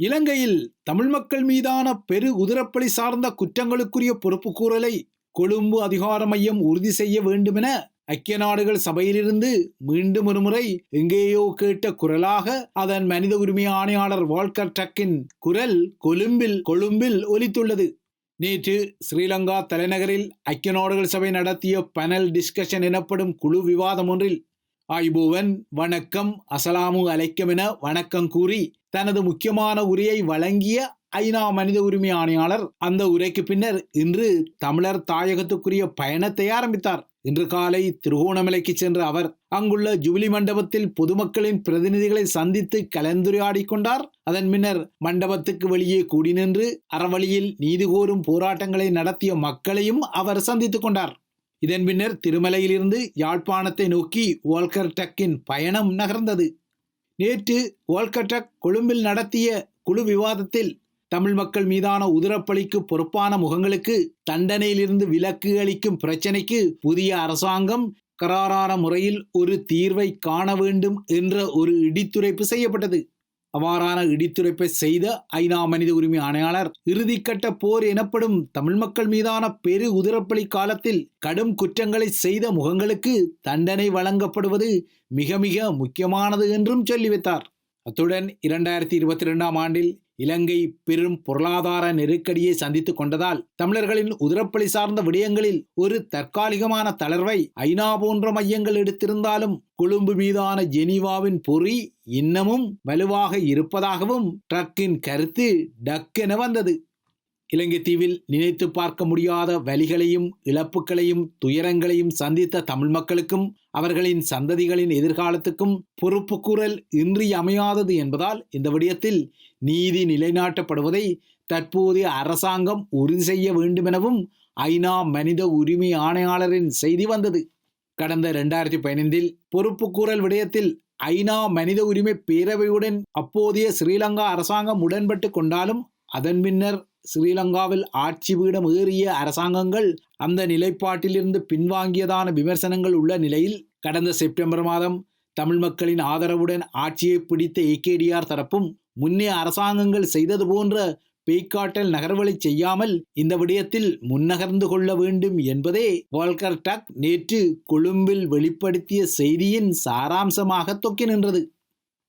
இலங்கையில் தமிழ் மக்கள் மீதான பெரு உதிரப்பலி சார்ந்த குற்றங்களுக்குரிய பொறுப்புக்கூறலை கொழும்பு அதிகார மையம் உறுதி செய்ய வேண்டுமென ஐக்கிய நாடுகள் சபையிலிருந்து மீண்டும் ஒருமுறை எங்கேயோ கேட்ட குரலாக அதன் மனித உரிமை ஆணையாளர் வால்கர் டக்கின் குரல் கொழும்பில் கொழும்பில் ஒலித்துள்ளது. நேற்று ஸ்ரீலங்கா தலைநகரில் ஐக்கிய நாடுகள் சபை நடத்திய பனல் டிஸ்கஷன் எனப்படும் குழு விவாதம் ஒன்றில் ஆய்போவன் வணக்கம் அசலாமு அலைக்கம் என வணக்கம் கூறி தனது முக்கியமான உரையை வழங்கிய ஐநா மனித உரிமை ஆணையாளர். அந்த உரைக்கு பின்னர் இன்று தமிழர் தாயகத்துக்குரிய பயணத்தை ஆரம்பித்தார். இன்று காலை திருகோணமலைக்கு சென்ற அவர் அங்குள்ள ஜூபிலி மண்டபத்தில் பொதுமக்களின் பிரதிநிதிகளை சந்தித்து கலந்துரையாடி கொண்டார். அதன் பின்னர் மண்டபத்துக்கு வெளியே கூடி நின்று அறவழியில் நீதி கோரும் போராட்டங்களை நடத்திய மக்களையும் அவர் சந்தித்துக் கொண்டார். இதன் பின்னர் திருமலையிலிருந்து யாழ்ப்பாணத்தை நோக்கி வால்கர் டக்கின் பயணம் நகர்ந்தது. நேற்று வால்கர் டக் கொழும்பில் நடத்திய குழு விவாதத்தில் தமிழ் மக்கள் மீதான உதிரப்பலிக்கு பொறுப்பான முகங்களுக்கு தண்டனையிலிருந்து விலக்கு அளிக்கும் பிரச்சனைக்கு புதிய அரசாங்கம் கராரான முறையில் ஒரு தீர்வை காண வேண்டும் என்ற ஒரு இடித்துரைப்பு செய்யப்பட்டது. அவ்வாறான இடித்துரைப்பை செய்த ஐநா மனித உரிமை ஆணையாளர் இறுதிக்கட்ட போர் எனப்படும் தமிழ் மக்கள் மீதான பெரு உதிரப்பலி காலத்தில் கடும் குற்றங்களை செய்த முகங்களுக்கு தண்டனை வழங்கப்படுவது மிக மிக முக்கியமானது என்றும் சொல்லி வைத்தார் அத்துடன் இரண்டாயிரத்தி இருபத்தி இரண்டாம் ஆண்டில் இலங்கை பெரும் பொருளாதார நெருக்கடியை சந்தித்துக் கொண்டதால் தமிழர்களின் உதிரப்பலி சார்ந்த விடயங்களில் ஒரு தற்காலிகமான தளர்வை ஐநா போன்ற மையங்கள் எடுத்திருந்தாலும் கொழும்பு மீதான ஜெனீவாவின் பொறி இன்னமும் வலுவாக இருப்பதாகவும் ட்ரக்கின் கருத்து டக்கென வந்தது. இலங்கை தீவில் நினைத்து பார்க்க முடியாத வலிகளையும் இழப்புகளையும் துயரங்களையும் சந்தித்த தமிழ் மக்களுக்கும் அவர்களின் சந்ததிகளின் எதிர்காலத்துக்கும் பொறுப்புக்கூறல் இன்றியமையாதது என்பதால் இந்த விடயத்தில் நீதி நிலைநாட்டப்படுவதை தற்போதைய அரசாங்கம் உறுதி செய்ய வேண்டுமெனவும் ஐநா மனித உரிமை ஆணையாளரின் செய்தி வந்தது. கடந்த இரண்டாயிரத்தி பதினைந்தில் பொறுப்புக்கூறல் விடயத்தில் ஐநா மனித உரிமை பேரவையுடன் அப்போதைய ஸ்ரீலங்கா அரசாங்கம் உடன்பட்டு கொண்டாலும் அதன் பின்னர் ஸ்ரீலங்காவில் ஆட்சி பீடம் ஏறிய அரசாங்கங்கள் அந்த நிலைப்பாட்டிலிருந்து பின்வாங்கியதான விமர்சனங்கள் உள்ள நிலையில் கடந்த செப்டம்பர் மாதம் தமிழ் மக்களின் ஆதரவுடன் ஆட்சியை பிடித்த ஏகேடிஆர் தரப்பும் முன்னே அரசாங்கங்கள் செய்தது போன்ற பேய்காட்டல் நகர்வலை செய்யாமல் இந்த விடயத்தில் முன்னகர்ந்து கொள்ள வேண்டும் என்பதே வால்கர் டக் நேற்று கொழும்பில் வெளிப்படுத்திய செய்தியின் சாராம்சமாக தொக்கி நின்றது.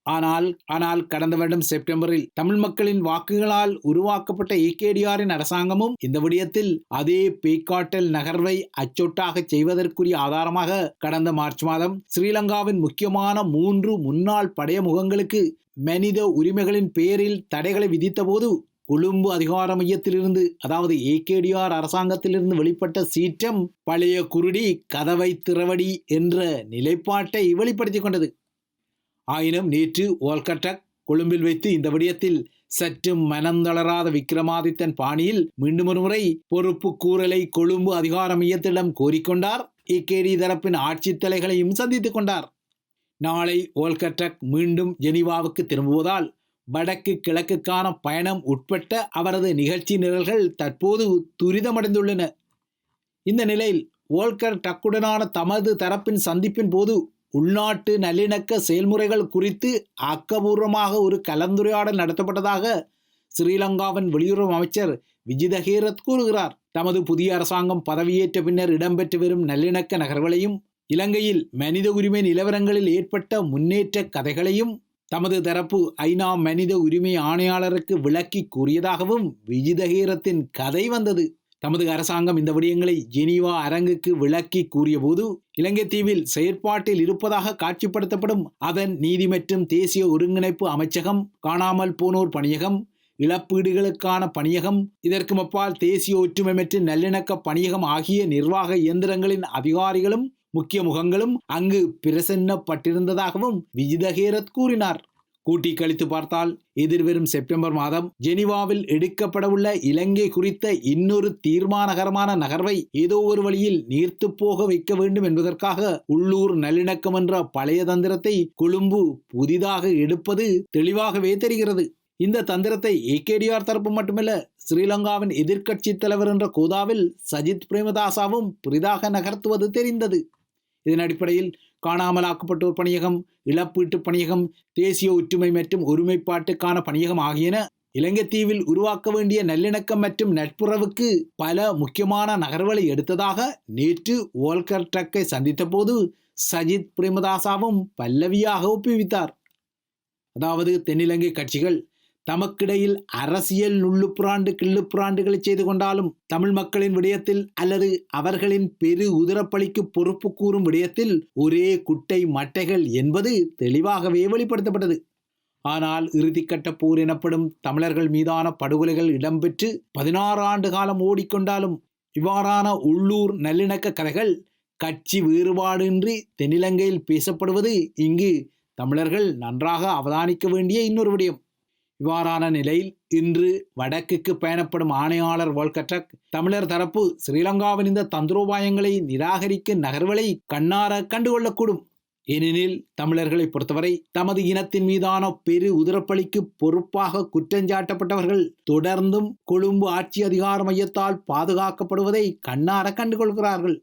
ஆனால் ஆனால் கடந்த வருடம் செப்டம்பரில் தமிழ் மக்களின் வாக்குகளால் உருவாக்கப்பட்ட ஏகேடிஆரின் அரசாங்கமும் இந்த விடயத்தில் அதே பேய்காட்டல் நகர்வை அச்சொட்டாக செய்வதற்குரிய ஆதாரமாக கடந்த மார்ச் மாதம் ஸ்ரீலங்காவின் முக்கியமான மூன்று முன்னாள் படைய முகங்களுக்கு மனித உரிமைகளின் பேரில் தடைகளை விதித்தபோது கொழும்பு அதிகார மையத்திலிருந்து அதாவது ஏகேடிஆர் அரசாங்கத்திலிருந்து வெளிப்பட்ட சீற்றம் பழைய குருடி கதவை திறவடி என்ற நிலைப்பாட்டை வெளிப்படுத்திக் கொண்டது. ஆயினும் நேற்று ஓல்கட்டக் கொழும்பில் வைத்து இந்த விடயத்தில் சற்று மனந்தளராத விக்ரமாதித்தன் பாணியில் மீண்டும் ஒருமுறை பொறுப்பு கூறலை கொழும்பு அதிகார மையத்திடம் கோரிக்கொண்டார். இக்கேடி தரப்பின் ஆட்சித் தலைகளையும் சந்தித்துக் கொண்டார். நாளை ஓல்கட்டக் மீண்டும் ஜெனீவாவுக்கு திரும்புவதால் வடக்கு கிழக்குக்கான பயணம் உட்பட்ட அவரது நிகழ்ச்சி நிரல்கள் தற்போது துரிதமடைந்துள்ளன. இந்த நிலையில் ஓல்கர் டக்குடனான தமது தரப்பின் சந்திப்பின் போது உள்நாட்டு நல்லிணக்க செயல்முறைகள் குறித்து ஆக்கபூர்வமாக ஒரு கலந்துரையாடல் நடத்தப்பட்டதாக ஸ்ரீலங்காவின் வெளியுறவு அமைச்சர் விஜிதஹீரத் கூறுகிறார். தமது புதிய அரசாங்கம் பதவியேற்ற பின்னர் இடம்பெற்று வரும் நல்லிணக்க நகர்வுகளையும் இலங்கையில் மனித உரிமை நிலவரங்களில் ஏற்பட்ட முன்னேற்ற கதைகளையும் தமது தரப்பு ஐநா மனித உரிமை ஆணையாளருக்கு விளக்கி கூறியதாகவும் விஜிதஹீரத்தின் கதை வந்தது. தமது அரசாங்கம் இந்த விடயங்களை ஜெனீவா அரங்குக்கு விளக்கி கூறியபோது இலங்கை தீவில் செயற்பாட்டில் இருப்பதாக காட்சிப்படுத்தப்படும் அதன் நீதி மற்றும் தேசிய ஒருங்கிணைப்பு அமைச்சகம் காணாமல் போனோர் பணியகம் இழப்பீடுகளுக்கான பணியகம் இதற்கு அப்பால் தேசிய ஒற்றுமை மற்றும் நல்லிணக்க பணியகம் ஆகிய நிர்வாக இயந்திரங்களின் அதிகாரிகளும் முக்கிய முகங்களும் அங்கு பிரசன்னப்பட்டிருந்ததாகவும் விஜிதஹேரத் கூறினார். கூட்டி கழித்து பார்த்தால் எதிர்வரும் செப்டம்பர் மாதம் ஜெனிவாவில் எடுக்கப்படவுள்ள இலங்கை குறித்த இன்னொரு தீர்மானகரமான நகர்வை ஏதோ ஒரு வழியில் நீர்த்து போக வைக்க வேண்டும் என்பதற்காக உள்ளூர் நல்லிணக்கம் என்ற பழைய தந்திரத்தை கொழும்பு புதிதாக எடுப்பது தெளிவாகவே தெரிகிறது. இந்த தந்திரத்தை ஏகேடிஆர் தரப்பு மட்டுமல்ல ஸ்ரீலங்காவின் எதிர்க்கட்சி தலைவர் என்ற கோதாவில் சஜித் பிரேமதாசாவும் புதிதாக நகர்த்துவது தெரிந்தது. இதன் அடிப்படையில் காணாமலாக்கப்பட்டோர் பணியகம் இழப்பீட்டு பணியகம் தேசிய ஒற்றுமை மற்றும் ஒருமைப்பாட்டுக்கான பணியகம் ஆகியன இலங்கை தீவில் உருவாக்க வேண்டிய நல்லிணக்கம் மற்றும் நட்புறவுக்கு பல முக்கியமான நகர்வுகளை எடுத்ததாக நேற்று வோல்கர் ட்ரக்கை சந்தித்த போது சஜித் பிரேமதாசாவும் பல்லவியாக ஒப்புவித்தார். அதாவது தென்னிலங்கை கட்சிகள் தமக்கிடையில் அரசியல் நுள்ளுப்புறாண்டு கிள்ளுப்புறாண்டுகளை செய்து கொண்டாலும் தமிழ் மக்களின் விடயத்தில் அல்லது அவர்களின் பெரு உதிரப்பலிக்கு பொறுப்பு கூறும் விடயத்தில் ஒரே குட்டை மட்டைகள் என்பது தெளிவாகவே வெளிப்படுத்தப்பட்டது. ஆனால் இறுதிக்கட்ட போர் எனப்படும் தமிழர்கள் மீதான படுகொலைகள் இடம்பெற்று பதினாறு ஆண்டு காலம் ஓடிக்கொண்டாலும் இவ்வாறான உள்ளூர் நல்லிணக்க கதைகள் கட்சி வேறுபாடின்றி தென்னிலங்கையில் பேசப்படுவது இங்கு தமிழர்கள் நன்றாக அவதானிக்க வேண்டிய இன்னொரு விடயம். இவ்வாறான நிலையில் இன்று வடக்குக்கு பயணப்படும் ஆணையாளர் வோல்கட்ரக் தமிழர் தரப்பு ஸ்ரீலங்காவின் இந்த தந்திரோபாயங்களை நிராகரிக்க நகர்வுகளை கண்ணார கண்டுகொள்ளக்கூடும். ஏனெனில் தமிழர்களை பொறுத்தவரை தமது இனத்தின் மீதான பெரு உதிரப்பலிக்கு பொறுப்பாக குற்றஞ்சாட்டப்பட்டவர்கள் தொடர்ந்தும் கொழும்பு ஆட்சி அதிகார மையத்தால் பாதுகாக்கப்படுவதை கண்ணார கண்டுகொள்கிறார்கள்.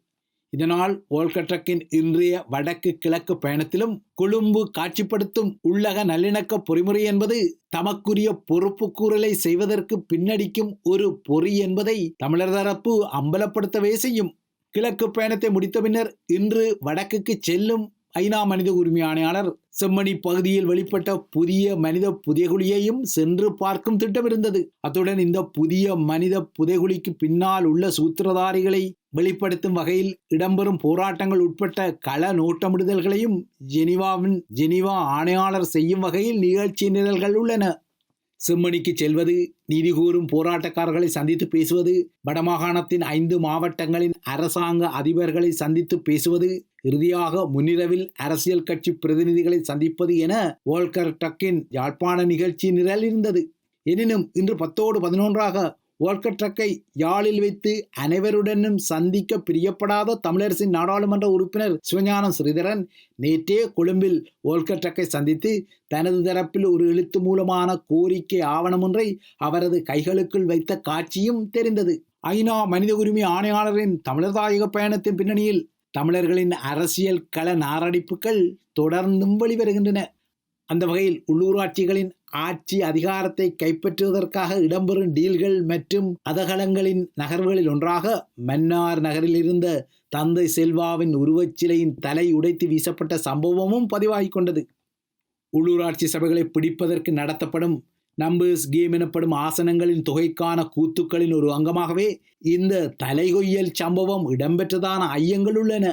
இதனால் ஓல்கட்ரக்கின் இன்றைய வடக்கு கிழக்கு பயணத்திலும் கொழும்பு காட்சிப்படுத்தும் உள்ளக நல்லிணக்க பொறிமுறை என்பது தமக்குரிய பொறுப்பு கூறலை செய்வதற்கு பின்னடிக்கும் ஒரு பொறி என்பதை தமிழர் தரப்பு அம்பலப்படுத்தவே செய்யும். கிழக்கு பயணத்தை முடித்த பின்னர் இன்று வடக்குக்கு செல்லும் ஐநா மனித உரிமை ஆணையாளர் செம்மணி பகுதியில் வெளிப்பட்ட புதிய மனித புதைகுழியையும் சென்று பார்க்கும் திட்டம் இருந்தது. அத்துடன் இந்த புதிய மனித புதைகுழிக்கு பின்னால் உள்ள சூத்திரதாரிகளை வெளிப்படுத்தும் வகையில் இடம்பெறும் போராட்டங்கள் உட்பட்ட கள நோட்டமிடுதல்களையும் ஜெனிவாவின் ஜெனிவா ஆணையாளர் செய்யும் வகையில் நிகழ்ச்சி நிரல்கள் உள்ளன. செம்மணிக்கு செல்வது நீதி கூறும் போராட்டக்காரர்களை சந்தித்து பேசுவது வடமாகாணத்தின் ஐந்து மாவட்டங்களின் அரசாங்க அதிபர்களை சந்தித்து பேசுவது இறுதியாக முன்னிரவில் அரசியல் கட்சி பிரதிநிதிகளை சந்திப்பது என வோல்கர் டக்கின் யாழ்ப்பாண நிகழ்ச்சி நிரல் இருந்தது எனினும் இன்று பத்தோடு பதினொன்றாக வோல்கர் ட்ரக்கை யாழில் வைத்து அனைவருடனும் சந்திக்க பிரியப்படாத தமிழரசின் நாடாளுமன்ற உறுப்பினர் சிவஞானம் ஸ்ரீதரன் நேற்றே கொழும்பில் வோல்கர் ட்ரக்கை சந்தித்து தனது தரப்பில் ஒரு எழுத்து மூலமான கோரிக்கை ஆவணம் ஒன்றை அவரது கைகளுக்குள் வைத்த காட்சியும் தெரிந்தது. ஐநா மனித உரிமை ஆணையாளரின் தமிழர்தாயக பயணத்தின் பின்னணியில் தமிழர்களின் அரசியல் கள நாரடிப்புகள் தொடர்ந்தும் வெளிவருகின்றன. அந்த வகையில் உள்ளூராட்சிகளின் ஆட்சி அதிகாரத்தை கைப்பற்றுவதற்காக இடம்பெறும் டீல்கள் மற்றும் அதகலங்களின் நகர்வுகளில் ஒன்றாக மன்னார் நகரில் இருந்த தந்தை செல்வாவின் உருவச்சிலையின் தலை உடைத்து வீசப்பட்ட சம்பவமும் பதிவாகிக் கொண்டது. உள்ளூராட்சி சபைகளை பிடிப்பதற்கு நடத்தப்படும் நம்பர்ஸ் கேம் எனப்படும் ஆசனங்களின் தொகைக்கான கூத்துக்களின் ஒரு அங்கமாகவே இந்த தலைகொய்யல் சம்பவம் இடம்பெற்றதான ஐயங்கள் உள்ளன.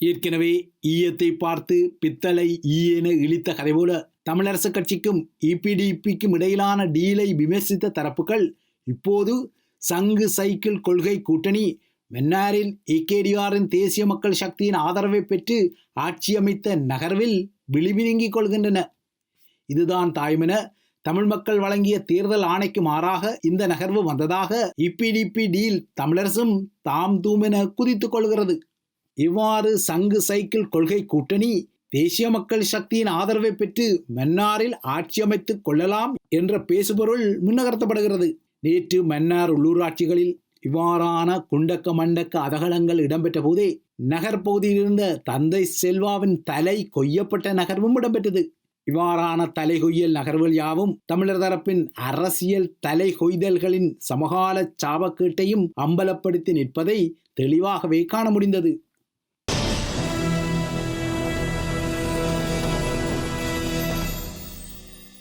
ஏற்கனவே ஈயத்தை பார்த்து பித்தளை ஈயென இழித்த கதை போல தமிழரசு கட்சிக்கும் இபிடிபிக்கும் இடையிலான டீலை விமர்சித்த தரப்புகள் இப்போது சங்கு சைக்கிள் கொள்கை கூட்டணி மென்னாரில் ஏகேடிஆரின் தேசிய மக்கள் சக்தியின் ஆதரவை பெற்று ஆட்சி அமைத்த நகர்வில் விழிவிழுங்கிக் கொள்கின்றன. இதுதான் தாய்மென தமிழ் மக்கள் வழங்கிய தேர்தல் ஆணைக்கு மாறாக இந்த நகர்வு வந்ததாக இபிடிபி டீல் தமிழரசும் தாம் தூமென குதித்துக் கொள்கிறது. இவ்வாறு சங்கு சைக்கிள் கொள்கை கூட்டணி தேசிய மக்கள் சக்தியின் ஆதரவை பெற்று மன்னாரில் ஆட்சி அமைத்துக் கொள்ளலாம் என்ற பேசுபொருள் முன்னகர்த்தப்படுகிறது. நேற்று மன்னார் உள்ளூராட்சிகளில் இவ்வாறான குண்டக்க மண்டக்க அதகலங்கள் இடம்பெற்ற போதே நகர்பகுதியில் இருந்த தந்தை செல்வாவின் தலை கொய்யப்பட்ட நகர்வும் இடம்பெற்றது. இவ்வாறான தலை கொய்யல் நகர்வுகள் யாவும் தமிழர் தரப்பின் அரசியல் தலை கொய்தல்களின் சமகால சாபக்கீட்டையும் அம்பலப்படுத்தி நிற்பதை தெளிவாகவே காண முடிந்தது.